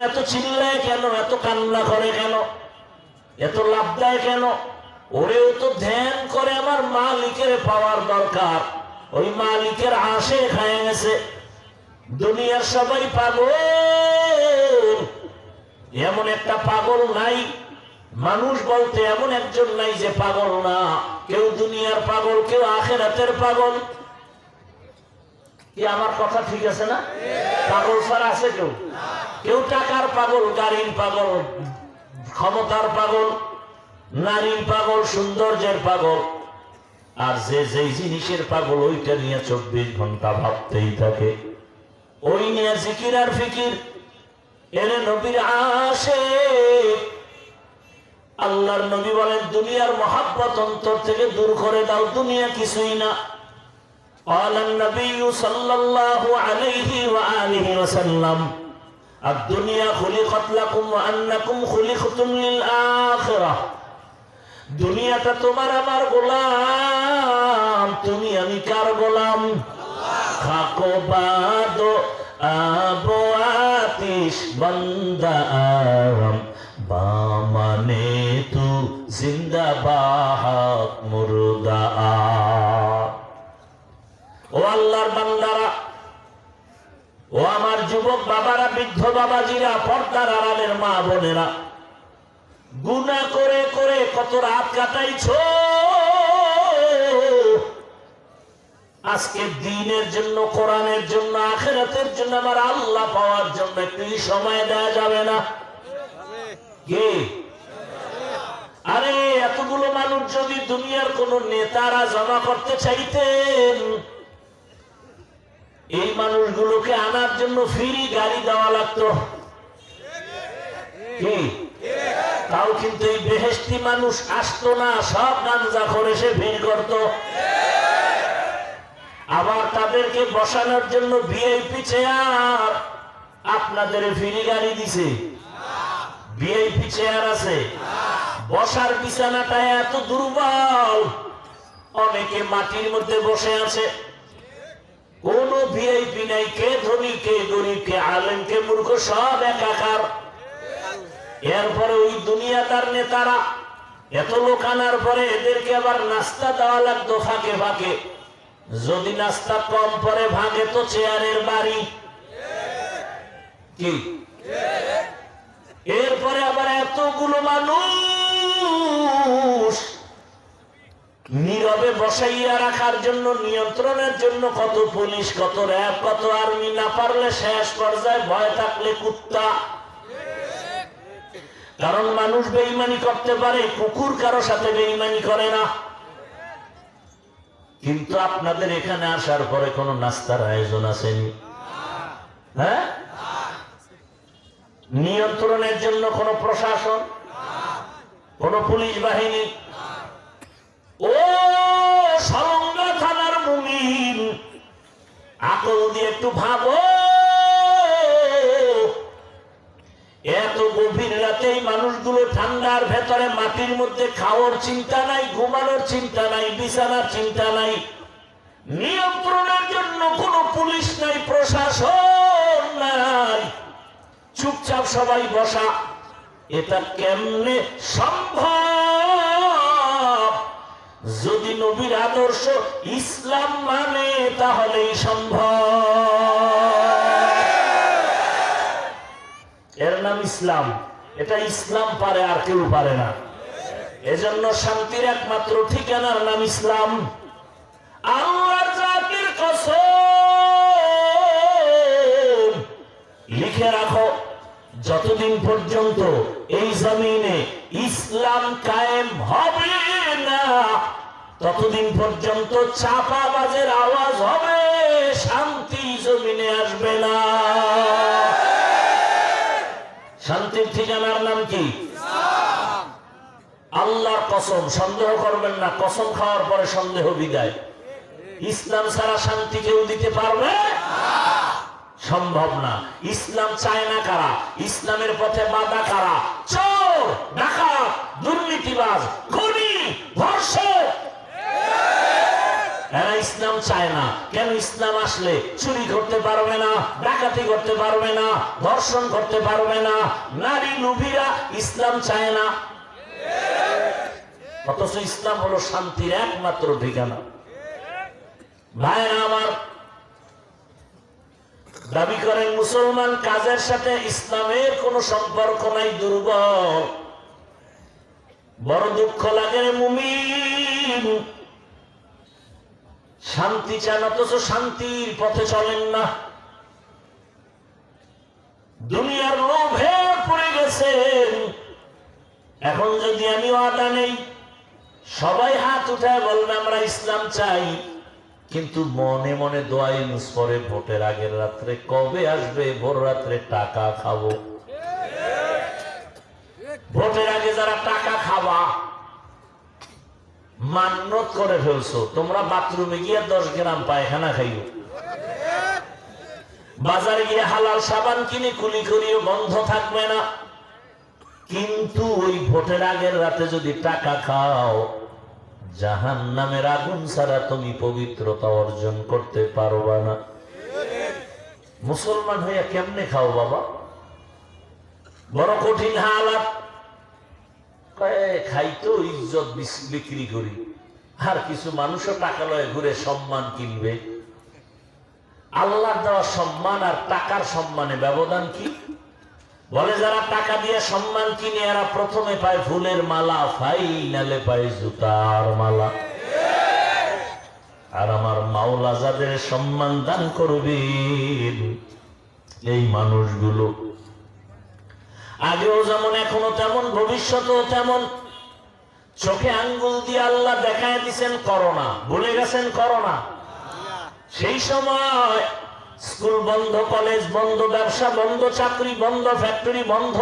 এত চিল্লায় কেন? এত কান্না করে কেন? এত লাভ দেয় কেন? ওরেও তো ধ্যান করে আমার মালিকের পাওয়ার দরকার। ওই মালিকের আশে খায় গেছে। দুনিয়ার সবাই পাগল। এমন একটা পাগল নাই। মানুষ বলতে এমন একজন নাই যে পাগল না। কেউ দুনিয়ার পাগল, কেউ আখেরাতের পাগল। কি আমার কথা ঠিক আছে না? পাগল ছাড়া আছে কেউ? কেউ টাকার পাগল গাড়ির পাগল ক্ষমতার পাগল নারীর পাগল সৌন্দর্যের পাগল আর যে যেই জিনিসের পাগল ওইটা নিয়ে চব্বিশ ঘন্টা ভাবতেই থাকে ওই নিয়ে জিকির আর ফিকির এর নবীর আসে আল্লাহর নবী বলেন দুনিয়ার মহাব্বত অন্তর থেকে দূর করে দাও দুনিয়া কিছুই না قال النبي صلى الله عليه وآله وسلم الدنيا خلقت لكم وأنكم خلقتم للآخرة দুনিয়াটা তোমার আমার গোলাম তুমি আমি কার গোলাম খাকো বাদো আবো আতিশ বন্দা আরম বামানে তু জিন্দা বাহাক মুর্দা আ ও আল্লাহর বান্দারা ও আমার যুবক বাবারা, বৃদ্ধ বাবাজিরা, পর্দার আড়ালের মা বোনেরা গুনা করে করে কত রাত কাটাইছ? আজকে দিনের জন্য, কোরআনের জন্য, আখেরাতের জন্য আমার আল্লাহ পাওয়ার জন্য একটু সময় দেওয়া যাবে না। কি? আরে, এতগুলো মানুষ যদি দুনিয়ার কোন নেতারা জমা করতে চাইতেন এই মানুষগুলোকে আনার জন্য ফ্রি গাড়ি দেওয়া লাগতো। তাও কিন্তু এই বেহেস্তি মানুষ আসতো না, সব গাঞ্জা করে সে ভিড় করত। আবার তাদেরকে বসানোর জন্য ভিআইপি চেয়ার আপনাদের ফ্রি গাড়ি দিছে। ভিআইপি চেয়ার আছে। বসার বিছানাটা এত দুর্বল, অনেকে মাটির মধ্যে বসে আছে। কোন ভিআইপি নাই, কে ধনী, কে গরিব, কে কে মূর্খ, সব একাকার এরপরে ওই দুনিয়াদার নেতারা, এত লোক আনার পরে এদেরকে আবার নাস্তা দেওয়া লাগতো ফাঁকে ফাঁকে। যদি নাস্তা কম পরে ভাগে তো চেয়ারের বাড়ি। কি? এরপরে আবার এতগুলো মানুষ নীরবে বসাইয়া রাখার জন্য, নিয়ন্ত্রণের জন্য কত পুলিশ, কত র্যাব, কত আর্মি না পারলে শেষ পর্যায়ে ভয় থাকলে কুত্তা। কারণ মানুষ বেইমানি করতে পারে, কুকুর কারও সাথে বেইমানি করে না। কিন্তু আপনাদের এখানে আসার পরে কোনো নাস্তার আয়োজন আসেনি। হ্যাঁ? নিয়ন্ত্রণের জন্য কোনো প্রশাসন, কোন পুলিশ বাহিনী ও সরঙ্গা থানার মুমিন, আকল দিয়ে একটু ভাবো। এত গভীর মানুষগুলো ঠান্ডার ভেতরে মাটির মধ্যে খাওয়ার চিন্তা নাই, ঘুমানোর চিন্তা নাই, বিছানার চিন্তা নাই। নিয়ন্ত্রণের জন্য কোনো পুলিশ নাই, প্রশাসন নাই। চুপচাপ সবাই বসা। এটা কেমনে সম্ভব? যদি নবীর আদর্শ ইসলাম মানে তাহলেই সম্ভব। এর নাম ইসলাম। এটা ইসলাম পারে, আর কেউ পারে না। এজন্য শান্তির একমাত্র ঠিকানার নাম ইসলাম। আল্লাহর জাতির কসম। লিখে রাখো, যতদিন পর্যন্ত এই জমিনে ইসলাম কায়েম হবে না, ততদিন পর্যন্ত চাপাবাজের আওয়াজ হবে, শান্তি জমিনে আসবে না। শান্তির ঠিকানার নাম কি? আল্লাহর কসম, সন্দেহ করবেন না, কসম খাওয়ার পরে সন্দেহ বিদায়। ইসলাম ছাড়া শান্তি কেউ দিতে পারবে? সম্ভব না। ইসলাম চায় না কারা? ইসলামের পথে বাধা কারা? চোর, ডাকাত, দুর্নীতিবাজ, খুনি, ধর্ষক। এরা ইসলাম চায় না। কেন ইসলাম আসলে? চুরি করতে পারবে না, ডাকাতি করতে পারবে না, ধর্ষণ করতে পারবে না। নারী ইসলাম চায় না। অথচ ইসলাম হলো শান্তির একমাত্র ঠিকানা। ভাইরা আমার দাবি করেন, মুসলমান কাজের সাথে ইসলামের কোনো সম্পর্ক নাই, দুর্বল। বড় দুঃখ লাগে শান্তি চান, অথচ শান্তির পথে চলেন না। দুনিয়ার লোভে পড়ে গেছেন। এখন যদি আমি ওয়াদা নেই, সবাই হাত উঠায় বলবে, আমরা ইসলাম চাই। কিন্তু মনে মনে দোয়াই করে ভোটের আগের রাত্রে কবে আসবে? ভোর রাত্রে টাকা খাব। ভোটের আগে যারা টাকা খাবা মান্যত করে ফেলছো। তোমরা বাথরুমে গিয়ে দশ গ্রাম পায়খানা খাইও। বাজারে গিয়ে হালাল সাবান কিনে কুলি করিও, বন্ধ থাকবে না। কিন্তু ওই ভোটের আগের রাতে যদি টাকা খাও জাহান নামের আগুন ছাড়া তুমি পবিত্রতা অর্জন করতে পারবা না। মুসলমান হইয়া কেমনে খাও বাবা? বড় কঠিন হালাত। কয়, খাই তো ইজ্জত বিক্রি করি। আর কিছু মানুষও টাকা লয়ে ঘুরে সম্মান কিনবে। আল্লাহর দেওয়া সম্মান আর টাকার সম্মানে ব্যবধান কি? বলে, যারা টাকা দিয়ে সম্মান কিনে, এরা প্রথমে পায় ফুলের মালা, ফাইনালে পায় জুতার মালা। আর আমার মাওলা যাদের সম্মান দান করবেন এই মানুষগুলো। আগেও যেমন, এখনও তেমন, ভবিষ্যতেও তেমন। চোখে আঙ্গুল দিয়ে আল্লাহ দেখায় দিছেন করোনা। ভুলে গেছেন করোনা? সেই সময় স্কুল বন্ধ, কলেজ বন্ধ, ব্যবসা বন্ধ, চাকরি বন্ধ, ফ্যাক্টরি বন্ধ,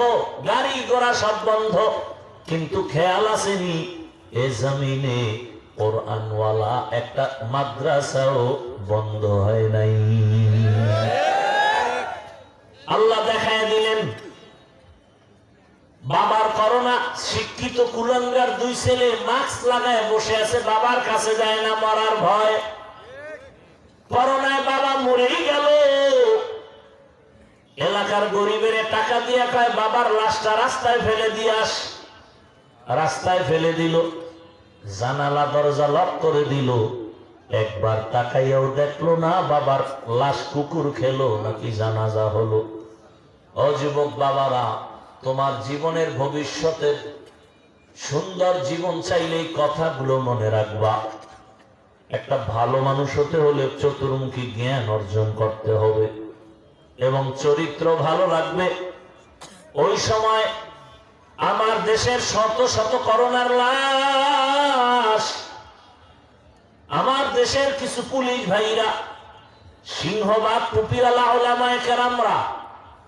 গাড়ি ঘোড়া সব বন্ধ। কিন্তু খেয়াল আসেনি, এ জমিনে একটা মাদ্রাসাও বন্ধ হয় নাই। আল্লাহ দেখায় দিলেন, বাবার করোনা, শিক্ষিত কুলাঙ্গার দুই ছেলে মাস্ক লাগায় বসে আছে, বাবার কাছে যায় না, মরার ভয়। করোনায় বাবা মরেই গেল এলাকার গরিবের টাকা দিয়ে কয়, বাবার লাশটা রাস্তায় ফেলে দিয়ে আস রাস্তায় ফেলে দিল, জানালা, দরজা লক করে দিল। একবার তাকাইয়াও দেখল না, বাবার লাশ কুকুর খেলো, নাকি জানাজা হলো। অযুবক বাবারা, তোমার জীবনের ভবিষ্যতের সুন্দর জীবন চাইলে এই কথাগুলো মনে রাখবা। একটা ভালো মানুষ হতে হলে চতুর্মুখী জ্ঞান অর্জন করতে হবে। এবং চরিত্র ভালো লাগবে। ওই সময় আমার দেশের শত শত করোনার লাশ, আমার দেশের কিছু পুলিশ ভাইরা, সিংহবাগ টুপিওয়ালা ওলামায় কেরামরা,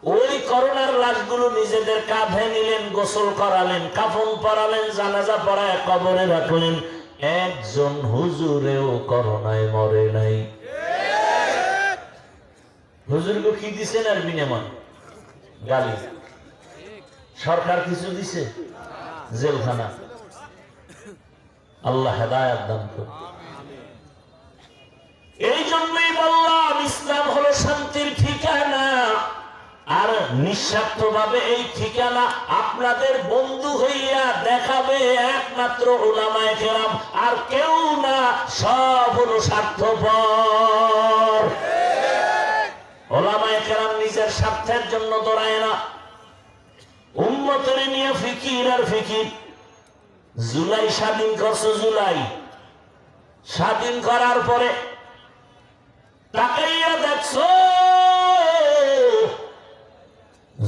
ওই করোনার লাশগুলো নিজেদের কাঁধে নিলেন, গোসল করালেন, কাফন পরালেন, জানাজা পড়ায় কবরে রাখলেন। একজন হুজুরেও করোনায় মরে নাই। হুজুরকে কি দিছেন আর বিনিময়? গালি। সরকার কিছু দিছে? জেলখানা। আল্লাহ হেদায়াত দান করুন। এই জন্যই বললাম, ইসলাম হলো শান্তির ঠিকানা। আর নিঃস্বার্থ ভাবে এই ঠিকানা আপনাদের বন্ধু হইয়া দেখাবে একমাত্র ওলামায় কেরাম। আর কেউ না, সব হলো স্বার্থপর। ওলামায় নিজের স্বার্থের জন্য দৌড়ায় না। উন্মতের নিয়ে ফিকির আর ফিকির। জুলাই স্বাধীন করছ জুলাই। স্বাধীন করার পরে তাকাইয়া দেখছ,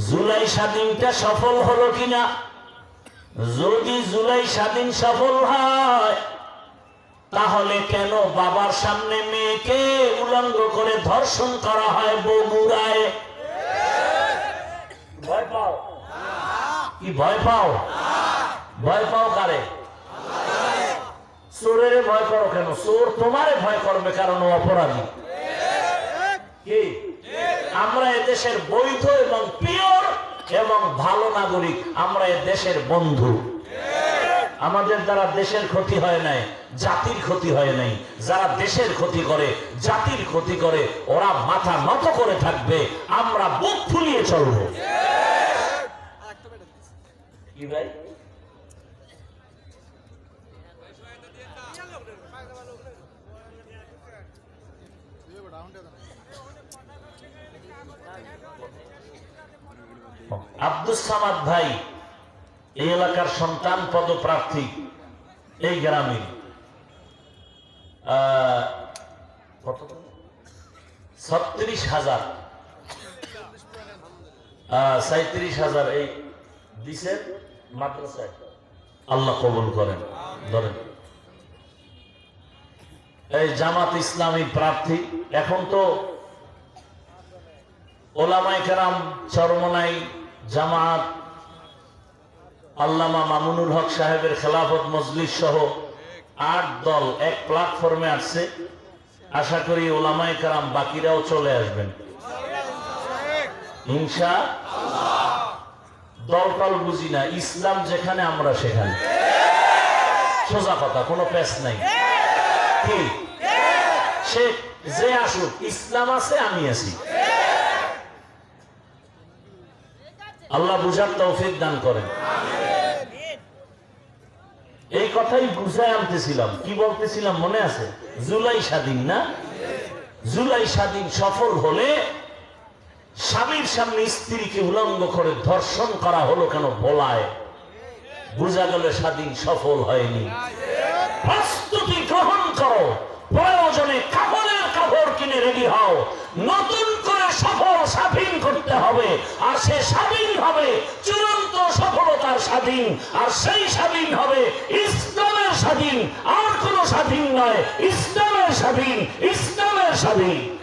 জুলাই স্বাধীনটা সফল হলো কিনা? যদি জুলাই স্বাধীন সফল হয় তাহলে কেন বাবার সামনে মেয়েকে উলঙ্গ করে ধর্ষণ করা হয় বগুড়ায়? ভয় পাও? কি ভয় পাও? ভয় পাও কারে? চোরের ভয় করো কেন? চোর তোমারে ভয় করবে কারণ অপরাধী। কি? আমরা এদেশের বৈধ এবং পিওর এবং ভালো নাগরিক, আমরা এ দেশের বন্ধু। আমাদের দ্বারা দেশের ক্ষতি হয় নাই, জাতির ক্ষতি হয় নাই। যারা দেশের ক্ষতি করে, জাতির ক্ষতি করে, ওরা মাথা নত করে থাকবে, আমরা বুক ফুলিয়ে চলবো। আব্দুস সামাদ ভাই এই এলাকার সন্তান পদপ্রার্থী এই গ্রামে। ছত্রিশ হাজার। সাঁত্রিশ হাজার এই দিছেন মাদ্রাসায়। আল্লাহ কবুল করেন, ধরেন। এই জামাত ইসলামী প্রার্থী, এখন তো ওলামাই কেরাম, চরমনাই জামাত আল্লামা মামুনুল হক সাহেবের খেলাফত মজলিস সহ আট দল এক প্ল্যাটফর্মে আসছে। আশা করি ওলামাই কারাম বাকিরাও চলে আসবেন। হিংসা দল টল বুঝি না, ইসলাম যেখানে আমরা সেখানে। সোজা কথা, কোনো পেশ নাই। সে যে আসুক, ইসলাম আছে, আমি আছি। আল্লাহ বুঝার তৌফিক দান করেন। এই কথাই বুঝায় আনতেছিলাম। কি বলতেছিলাম মনে আছে? জুলাই স্বাধীন না? জুলাই স্বাধীন সফল হলে স্বামীর সামনে স্ত্রীকে উলঙ্গ করে ধর্ষণ করা হলো কেন বলায়? বোঝা গেল স্বাধীন সফল হয়নি। প্রস্তুতি গ্রহণ করো। প্রয়োজনে কাপড়ের কাপড় কিনে রেডি হও। নতুন সফল স্বাধীন করতে হবে। আর সে স্বাধীন হবে, চূড়ান্ত সফলতার স্বাধীন। আর সেই স্বাধীন হবে, ইসলামের স্বাধীন। আর কোন স্বাধীন নয়, ইসলামের স্বাধীন ইসলামের স্বাধীন।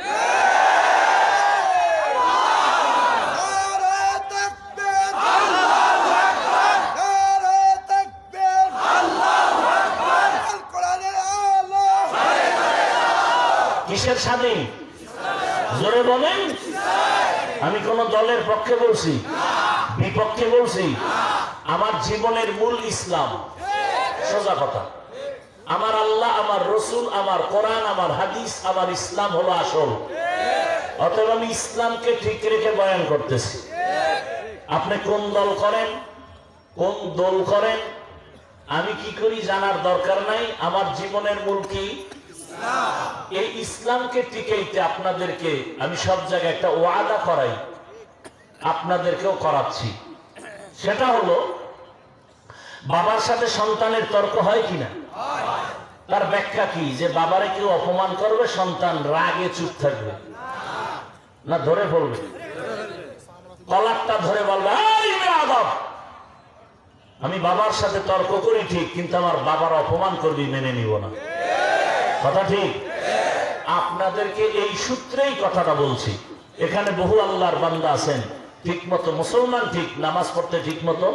স্বাধীন? জোরে বলেন আমি কোন দলের পক্ষে বলছি। বিপক্ষে বলছি। আমার জীবনের মূল ইসলাম। সোজা কথা। আমার আল্লাহ, আমার রসুল, আমার কোরআন, আমার হাদিস, আমার ইসলাম হলো আসল। অতএব আমি ইসলামকে ঠিক রেখে বয়ান করতেছি। আপনি কোন দল করেন? কোন দল করেন? আমি কি করি জানার দরকার নাই। আমার জীবনের মূল কি? এই ইসলামকে টিকাইতে আপনাদেরকে আমি সব জায়গায় একটা ওয়াদা করাই, আপনাদেরকেও করাচ্ছি। সেটা হলো, বাবার সাথে সন্তানের তর্ক হয় কিনা তার ব্যাখ্যা কি? যে বাবারে কেউ অপমান করবে, সন্তান রাগে চুপ থাকবে। না, ধরে বলবে। কলারটা ধরে বলবে আমি বাবার সাথে তর্ক করি ঠিক, কিন্তু আমার বাবার অপমান করবি, মেনে নিব না। কথা ঠিক? আপনাদেরকে এই সূত্রেই কথাটা বলছি। এখানে বহু আল্লাহর বান্দা আছেন। ঠিক মতো মুসলমান ঠিক, নামাজ পড়তে ঠিক মতো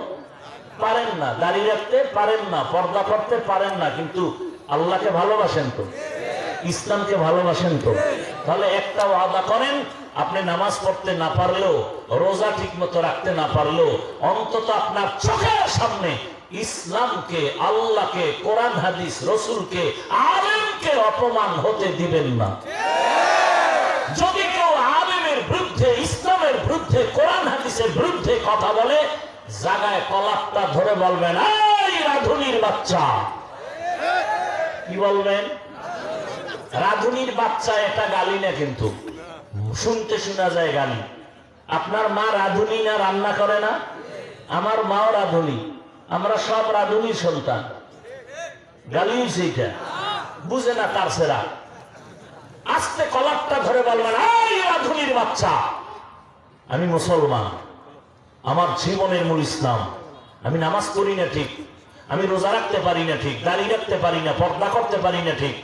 পারেন না দাঁড়িয়ে রাখতে পারেন না, পর্দা করতে পারেন না, কিন্তু আল্লাহকে ভালোবাসেন তো, ইসলামকে ভালোবাসেন তো। তাহলে একটা ওয়াদা করেন, আপনি নামাজ পড়তে না পারলেও, রোজা ঠিক মতো রাখতে না পারলেও, অন্তত আপনার চোখের সামনে ইসলামকে, আল্লাহকে, কোরআন, হাদিস, রসুলকে, আলেমকে অপমান হতে দিবেন না। যদি কেউ আলেমের বিরুদ্ধে, ইসলামের বিরুদ্ধে, কোরআন, হাদিসের বিরুদ্ধে কথা বলে, জাগায় কলাপটা ধরে বলবেন, এই রাধুনির বাচ্চা। কি বলবেন? রাধুনির বাচ্চা এটা গালি না কিন্তু। শুনতে শোনা যায় গালি। আপনার মা রাধুনি না, রান্না করে না? আমার মাও রাধুনি। আমরা সব রাধুনির সন্তান। গালি সেইটা বুঝে না তার সেরা। আস্তে কলারটা ধরে বলবেন রাধুনির বাচ্চা। আমি মুসলমান। আমার জীবনের মূল ইসলাম। আমি নামাজ পড়ি না ঠিক। আমি রোজা রাখতে পারি না ঠিক। দাড়ি রাখতে পারি না, পর্দা করতে পারি না ঠিক।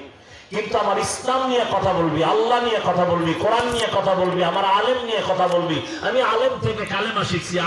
কিন্তু আমার ইসলাম নিয়ে কথা বলবি, আল্লাহ নিয়ে কথা বলবি, কোরআন নিয়ে কথা বলবি, আমার আলেম নিয়ে কথা বলবি। আমি আলেম থেকে কালেমা শিখছি